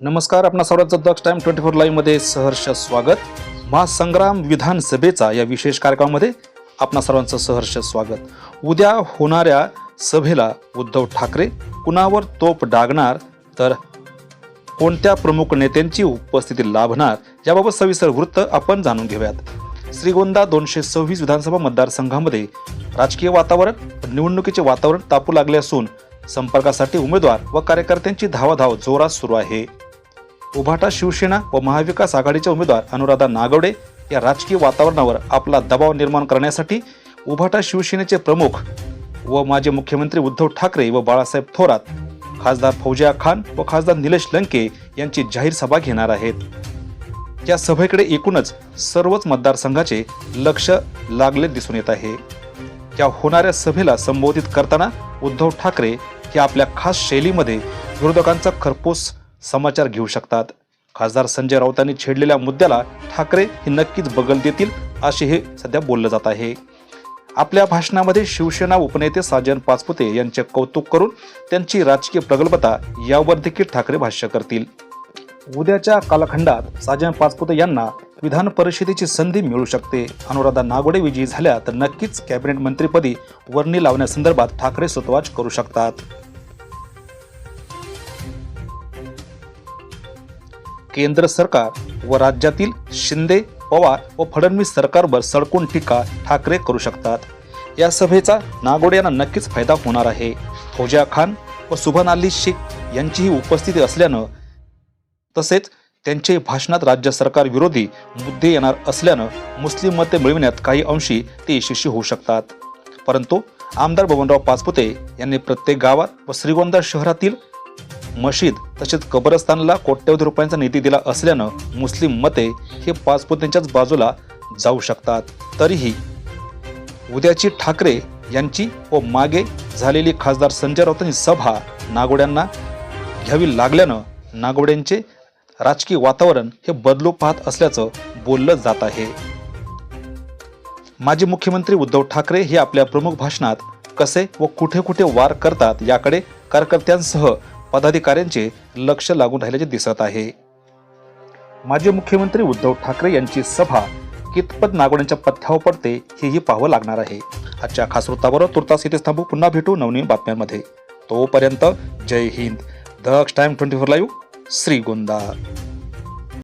नमस्कार आपणा सर्वांचं दक्ष टाइम ट्वेंटी फोर लाईव्हमध्ये सहर्ष स्वागत. महासंग्राम विधानसभेचा या विशेष कार्यक्रमामध्ये आपणा सर्वांचं सहर्ष स्वागत. उद्या होणाऱ्या सभेला उद्धव ठाकरे कुणावर तोप डागणार तर कोणत्या प्रमुख नेत्यांची उपस्थिती लाभणार याबाबत सविस्तर वृत्त आपण जाणून घेऊयात. श्रीगोंदा दोनशे सव्वीस विधानसभा मतदारसंघामध्ये राजकीय वातावरण निवडणुकीचे वातावरण तापू लागले असून संपर्कासाठी उमेदवार व कार्यकर्त्यांची धावाधाव जोरात सुरू आहे. उभाटा शिवसेना व महाविकास आघाडीचे उमेदवार अनुराधा नागवडे या राजकीय वातावरणावर आपला दबाव निर्माण करण्यासाठी उभाटा शिवसेनेचे प्रमुख व माजी मुख्यमंत्री उद्धव ठाकरे व बाळासाहेब थोरात खासदार फौजिया खान व खासदार निलेश लंके यांची जाहीर सभा घेणार आहेत. या सभेकडे एकूणच सर्वच मतदारसंघाचे लक्ष लागले दिसून येत आहे. या होणाऱ्या सभेला संबोधित करताना उद्धव ठाकरे हे आपल्या खास शैलीमध्ये विरोधकांचा खरपूस समाचार घेऊ शकतात. खासदार संजय राऊतांनी छेडलेल्या मुद्द्याला ठाकरे हे नक्कीच बगल देतील असे हे सध्या बोललं जात आहे. आपल्या भाषणामध्ये शिवसेना उपनेते साजन पाचपुते यांचे कौतुक करून त्यांची राजकीय प्रगल्भता यावर देखील ठाकरे भाष्य करतील. उद्याच्या कालखंडात साजन पाचपुते यांना विधान परिषदेची संधी मिळू शकते. अनुराधा नागोडे विजयी झाल्या तर नक्कीच कॅबिनेट मंत्रीपदी वर्णी लावण्यासंदर्भात ठाकरे सुतवाच करू शकतात. केंद्र सरकार व राज्यातील शिंदे पवार व फडणवीस सरकारवर सडकून टीका ठाकरे करू शकतात. या सभेचा नागोडे यांना नक्कीच फायदा होणार आहे. फौजा खान व सुभन अली शेख यांचीही उपस्थिती असल्यानं तसेच त्यांचे भाषणात राज्य सरकार विरोधी मुद्दे येणार असल्यानं मुस्लिम मते मिळविण्यात काही अंशी ते यशस्वी होऊ शकतात. परंतु आमदार बबनराव पाचपुते यांनी प्रत्येक गावात व श्रीगोंदा शहरातील मशीद तसेच कब्रस्तानला कोट्यवधी रुपयांचा निधी दिला असल्यानं मुस्लिम मते हे पाचपुतेंच्याच बाजूला जाऊ शकतात. तरीही उद्याची ठाकरे यांची व मागे झालेली खासदार संजय राऊतांची सभा नागोड्यांना घ्यावी लागल्यानं नागोड्यांचे राजकीय वातावरण हे बदलू पाहत असल्याचं बोललं जात आहे. माजी मुख्यमंत्री उद्धव ठाकरे हे आपल्या प्रमुख भाषणात कसे व कुठे कुठे वार करतात याकडे कार्यकर्त्यांसह पदाधिकाऱ्यांचे लक्ष लागून राहिल्याचे दिसत आहे. माजी मुख्यमंत्री उद्धव ठाकरे यांची सभा कितपत नागोड्यांच्या पथ्यावर पडते हेही पाहावं लागणार आहे. आजच्या खास वृत्ताबरोबर तुर्तास इथेच थांबू. पुन्हा भेटू नवनवीन बातम्यांमध्ये. तोपर्यंत जय Hind. Daksh time twenty four live Shrigonda.